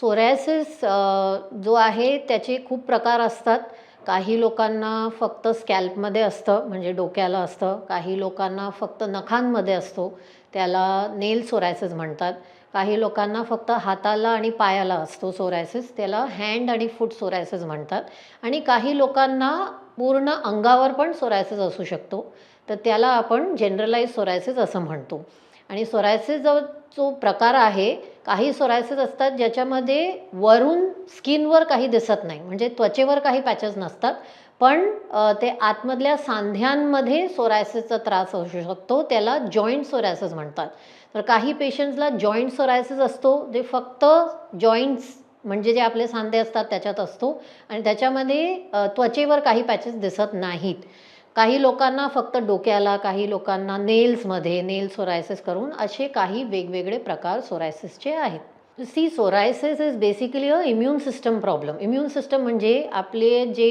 Psoriasis जो आहे त्याचे खूप प्रकार असतात. काही लोकांना फक्त स्कॅल्पमध्ये असतं म्हणजे डोक्याला असतं. काही लोकांना फक्त नखांमध्ये असतो. त्याला नेल सोरायसिस म्हणतात. काही लोकांना फक्त हाताला आणि पायाला असतो सोरायसिस त्याला हँड आणि फूट सोरायसिस म्हणतात. आणि काही लोकांना पूर्ण अंगावर पण सोरायसिस असू शकतो. तर त्याला आपण जनरलाइज सोरायसिस असं म्हणतो. आणि सोरायसिस जो जो प्रकार आहे काही सोरायसिस असतात ज्याच्यामध्ये वरून स्किनवर काही दिसत नाही. म्हणजे त्वचेवर काही पॅचेस नसतात. पण ते आतमधल्या सांध्यांमध्ये सोरायसिसचा त्रास असू शकतो. त्याला जॉईंट सोरायसिस म्हणतात. तर काही पेशंट्सला जॉईंट सोरायसिस असतो. जे फक्त जॉईंट्स म्हणजे जे आपले सांधे असतात त्याच्यात असतो. आणि त्याच्यामध्ये त्वचेवर काही पॅचेस दिसत नाहीत. काही लोकांना फक्त डोक्याला काही लोकांना नेल्समध्ये नेल सोरायसिस करून असे काही वेगवेगळे प्रकार सोरायसिसचे आहेत. See psoriasis is basically a immune system problem immune system म्हणजे आपले जे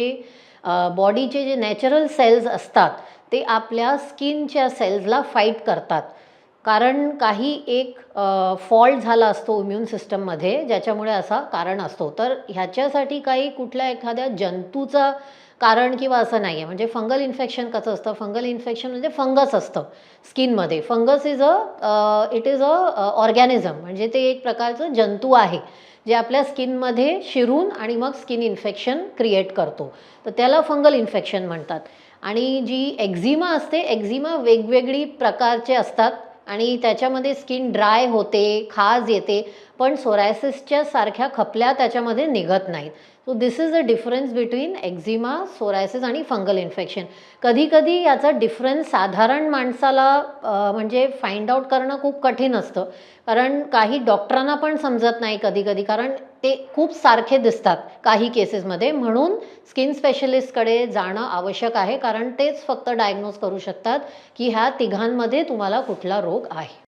बॉडीचे जे नॅचरल सेल्स असतात ते आपल्या स्किनच्या सेल्सला फाईट करतात. कारण काही एक फॉल्ट झाला असतो इम्युन सिस्टममध्ये ज्याच्यामुळे असा कारण असतो. तर ह्याच्यासाठी काही कुठल्या एखाद्या जंतूचा कारण किंवा असं नाही आहे म्हणजे फंगल इन्फेक्शन कसं असतं? फंगल इन्फेक्शन म्हणजे फंगस असतं स्किनमध्ये. Fungus is a it is a organism. म्हणजे ते एक प्रकारचं जंतू आहे जे आपल्या स्किनमध्ये शिरून आणि मग स्किन इन्फेक्शन क्रिएट करतो. तर त्याला फंगल इन्फेक्शन म्हणतात. आणि जी एक्झिमा असते एक्झिमा वेगवेगळी प्रकारचे असतात. आणि त्याच्यामध्ये स्किन ड्राय होते खाज येते. पण सोरायसिसच्या सारख्या खपल्या त्याच्यामध्ये निघत नाहीत. So this is a difference between eczema psoriasis आणि फंगल इन्फेक्शन कधीकधी याचा डिफरन्स साधारण माणसाला म्हणजे फाइंड आउट करणं खूप कठीण असतं. कारण काही डॉक्टरांना पण समजत नाही कधीकधी कारण ते खूप सारखे दिसतात काही केसेसमध्ये म्हणून स्किन स्पेशलिस्टकडे जाणं आवश्यक आहे कारण तेच फक्त डायग्नोज करू शकतात की ह्या तिघांमध्ये तुम्हाला कुठला रोग आहे.